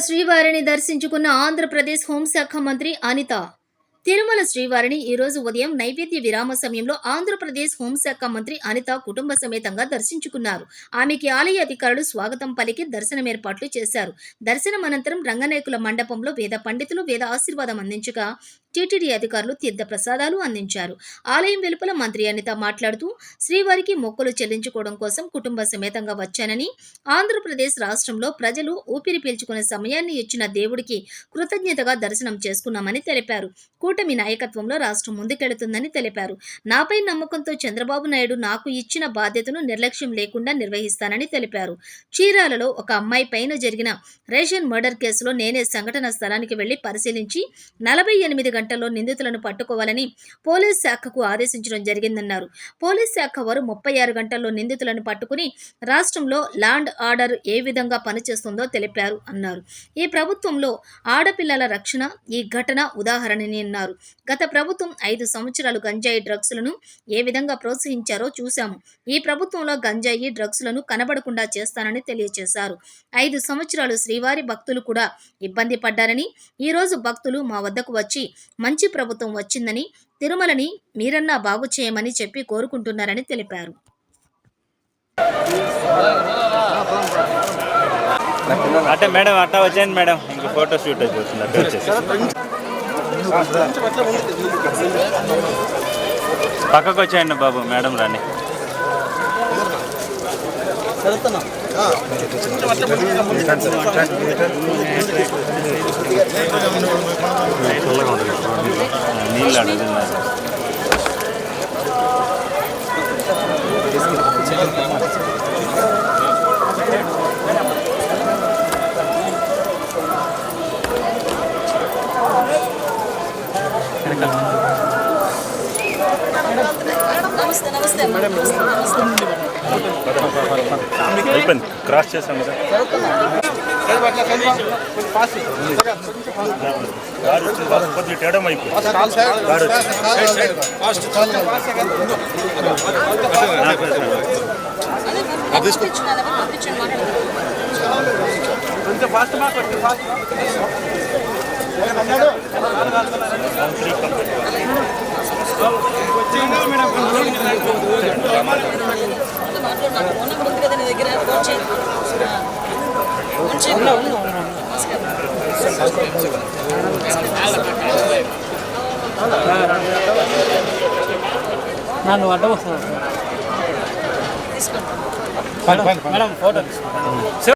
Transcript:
శ్రీవారిని దర్శించుకున్న ఆంధ్రప్రదేశ్ హోంశాఖ మంత్రి అనిత తిరుమల శ్రీవారిని ఈ రోజు ఉదయం నైవేద్య విరామ సమయంలో ఆంధ్రప్రదేశ్ హోంశాఖ మంత్రి అనిత కుటుంబ సమేతంగా దర్శించుకున్నారు. ఆమెకి ఆలయ అధికారులు స్వాగతం పలికి దర్శనం ఏర్పాట్లు చేశారు. దర్శనం అనంతరం రంగనాయకుల మండపంలో వేద పండితులు వేద ఆశీర్వాదం అందించగా టీటీడీ అధికారులు తీర్థ ప్రసాదాలు అందించారు. ఆలయం వెలుపల మంత్రి అనిత మాట్లాడుతూ శ్రీవారికి మొక్కలు చెల్లించుకోవడం కోసం కుటుంబ సమేతంగా వచ్చానని ఆంధ్రప్రదేశ్ రాష్ట్రంలో ప్రజలు ఊపిరి పీల్చుకునే సమయాన్ని ఇచ్చిన దేవుడికి కృతజ్ఞతగా దర్శనం చేసుకున్నామని తెలిపారు. కూటమి నాయకత్వంలో రాష్ట్రం ముందుకెళుతుందని తెలిపారు. నాపై నమ్మకంతో చంద్రబాబు నాయుడు నాకు ఇచ్చిన బాధ్యతను నిర్లక్ష్యం లేకుండా నిర్వహిస్తానని తెలిపారు. చీరాలలో ఒక అమ్మాయి పైన జరిగిన రేషన్ మర్డర్ కేసులో నేనే సంఘటన స్థలానికి వెళ్ళి పరిశీలించి నలభై ఎనిమిది గంటల్లో నిందితులను పట్టుకోవాలని పోలీస్ శాఖకు ఆదేశించడం జరిగిందన్నారు. పోలీస్ శాఖ వారు ముప్పై ఆరు గంటల్లో నిందితులను పట్టుకుని రాష్ట్రంలో ల్యాండ్ ఆర్డర్ ఏ విధంగా పనిచేస్తుందో తెలిపారు అన్నారు. ఈ ప్రభుత్వంలో ఆడపిల్లల రక్షణ ఈ ఘటన ఉదాహరణని అన్నారు. గత ప్రభుత్వం ఐదు సంవత్సరాలు గంజాయి డ్రగ్స్లను ఏ విధంగా ప్రోత్సహించారో చూశాము. ఈ ప్రభుత్వంలో గంజాయి డ్రగ్స్లను కనబడకుండా చేస్తానని తెలియజేశారు ఐదు సంవత్సరాలు శ్రీవారి భక్తులు కూడా ఇబ్బంది పడ్డారని ఈ రోజు భక్తులు మా వద్దకు వచ్చి మంచి ప్రభుత్వం వచ్చిందని తిరుమలని మీరన్నా బాగు చేయమని చెప్పి కోరుకుంటున్నారని తెలిపారు. అంటే మేడం అట్టా వచ్చాను మేడం. ఇంక ఫోటో షూట్ వచ్చేసి పక్కకు వచ్చేయండి బాబు మేడం రాని నీళ్ళు అడుగుతున్నారు. నమస్తే నమస్తే అయిపోయింది. క్రాస్ చేసాం కదా. గాడి వచ్చింది బాబు, కొద్దిగా టేడం అయిపోయింది గాడి నన్ను అడ్డం వస్తాను మేడం ఫోటో తీసుకుంటాను